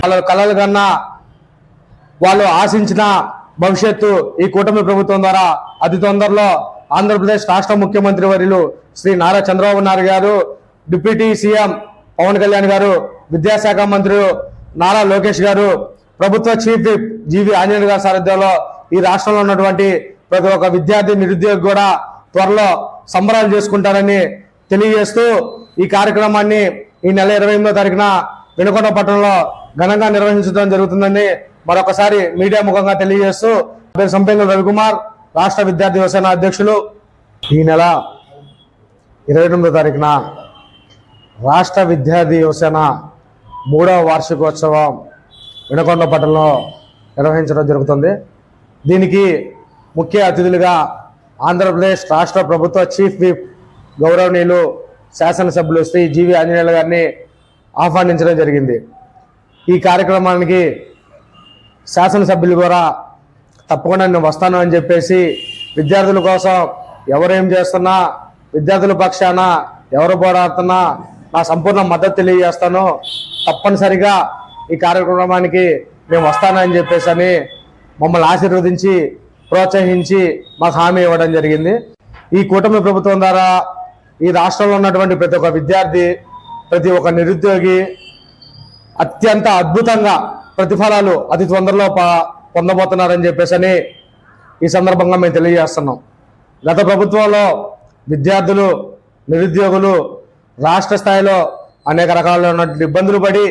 వాళ్ళ కళలు కన్నా వాళ్ళు ఆశించిన భవిష్యత్తు ఈ కూటమి ప్రభుత్వం ద్వారా అతి తొందరలో ఆంధ్రప్రదేశ్ రాష్ట్ర ముఖ్యమంత్రి వర్యులు శ్రీ నారా చంద్రబాబు నాయుడు గారు డిప్యూటీ సీఎం పవన్ కళ్యాణ్ గారు విద్యాశాఖ మంత్రులు నారా లోకేష్ గారు ప్రభుత్వ చీఫ్ విప్ జీవి ఆంజనేయ గారి సారథ్యంలో ఈ రాష్ట్రంలో ఉన్నటువంటి ప్రతి ఒక్క విద్యార్థి నిరుద్యోగి కూడా త్వరలో సంబరాలు చేసుకుంటారని తెలియజేస్తూ ఈ కార్యక్రమాన్ని ఈ నెల ఇరవై ఎనిమిదో తారీఖున వెనుకొండ పట్టణంలో ఘనంగా నిర్వహించడం జరుగుతుందని మరొకసారి మీడియా ముఖంగా తెలియజేస్తూ పేరు సంపెంగ రవికుమార్ రాష్ట్ర విద్యార్థి వ్యవసాయ అధ్యక్షులు. ఈ నెల ఇరవై ఎనిమిదో తారీఖున రాష్ట్ర విద్యార్థి యువసేన మూడవ వార్షికోత్సవం వినకొండ పట్టణంలో నిర్వహించడం జరుగుతుంది. దీనికి ముఖ్య అతిథులుగా ఆంధ్రప్రదేశ్ రాష్ట్ర ప్రభుత్వ చీఫ్ విప్ గౌరవనీయులు శాసనసభ్యులు శ్రీ జీవి ఆంజనేయులు గారిని ఆహ్వానించడం జరిగింది. ఈ కార్యక్రమానికి శాసనసభ్యులు కూడా తప్పకుండా నేను వస్తాను అని చెప్పేసి విద్యార్థుల కోసం ఎవరు ఏం చేస్తున్నా విద్యార్థుల పక్షాన ఎవరు పోరాడుతున్నా నా సంపూర్ణ మద్దతు తెలియజేస్తాను. తప్పనిసరిగా ఈ కార్యక్రమానికి మేము వస్తానని చెప్పేసి అని మమ్మల్ని ఆశీర్వదించి ప్రోత్సహించి మాకు హామీ ఇవ్వడం జరిగింది. ఈ కూటమి ప్రభుత్వం ద్వారా ఈ రాష్ట్రంలో ఉన్నటువంటి ప్రతి ఒక్క విద్యార్థి ప్రతి ఒక్క నిరుద్యోగి అత్యంత అద్భుతంగా ప్రతిఫలాలు అతి తొందరలో పొందబోతున్నారని చెప్పేసి అని ఈ సందర్భంగా మేము తెలియజేస్తున్నాం. గత ప్రభుత్వంలో విద్యార్థులు నిరుద్యోగులు రాష్ట్ర స్థాయిలో అనేక రకాలైనటువంటి ఇబ్బందులు పడి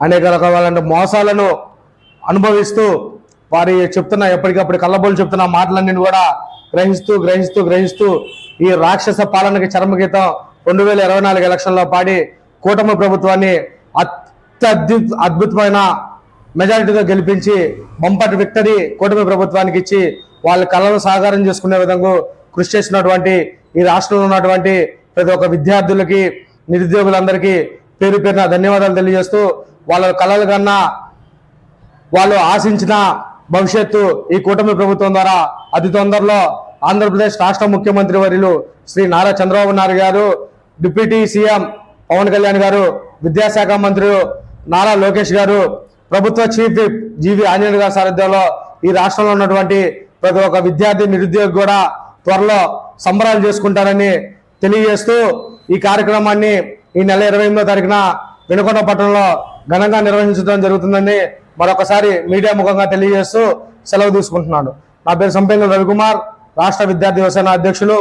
అనేక రకాలైన మోసాలను అనుభవిస్తూ వారి చెప్తున్న ఎప్పటికప్పుడు కళ్ళబోలు చెప్తున్న మాటలన్నీ కూడా గ్రహిస్తూ గ్రహిస్తూ గ్రహిస్తూ ఈ రాక్షస పాలనకి చరమగీతం రెండు వేల ఇరవై నాలుగు ఎలక్షన్లో పాడి కూటమి ప్రభుత్వాన్ని అత్యద్భు అద్భుతమైన మెజారిటీతో గెలిపించి బంపటి విక్టరీ కూటమి ప్రభుత్వానికి ఇచ్చి వాళ్ళ కళను సాకారం చేసుకునే విధంగా కృషి చేసినటువంటి ఈ రాష్ట్రంలో ఉన్నటువంటి ప్రతి ఒక్క విద్యార్థులకి నిరుద్యోగులందరికీ పేరు పేరున ధన్యవాదాలు తెలియజేస్తూ వాళ్ళ కళల కన్నా వాళ్ళు ఆశించిన భవిష్యత్తు ఈ కూటమి ప్రభుత్వం ద్వారా అతి తొందరలో ఆంధ్రప్రదేశ్ రాష్ట్ర ముఖ్యమంత్రి వర్యులు శ్రీ నారా చంద్రబాబు నాయుడు గారు డిప్యూటీ సీఎం పవన్ కళ్యాణ్ గారు విద్యాశాఖ మంత్రి నారా లోకేష్ గారు ప్రభుత్వ చీఫ్ విప్ జీవి ఆంజనేయ గారి సారథ్యంలో ఈ రాష్ట్రంలో ఉన్నటువంటి ప్రతి ఒక్క విద్యార్థి నిరుద్యోగి కూడా త్వరలో సంబరాలు చేసుకుంటారని తెలియజేస్తూ ఈ కార్యక్రమాన్ని ఈ నెల ఇరవై ఎనిమిదో తారీఖున వెనుకొండ పట్టణంలో ఘనంగా నిర్వహించడం జరుగుతుందని మరొకసారి మీడియా ముఖంగా తెలియజేస్తూ సెలవు తీసుకుంటున్నాను. నా పేరు సంపెంగ రవికుమార్ రాష్ట్ర విద్యార్థి వ్యవసాయ అధ్యక్షులు.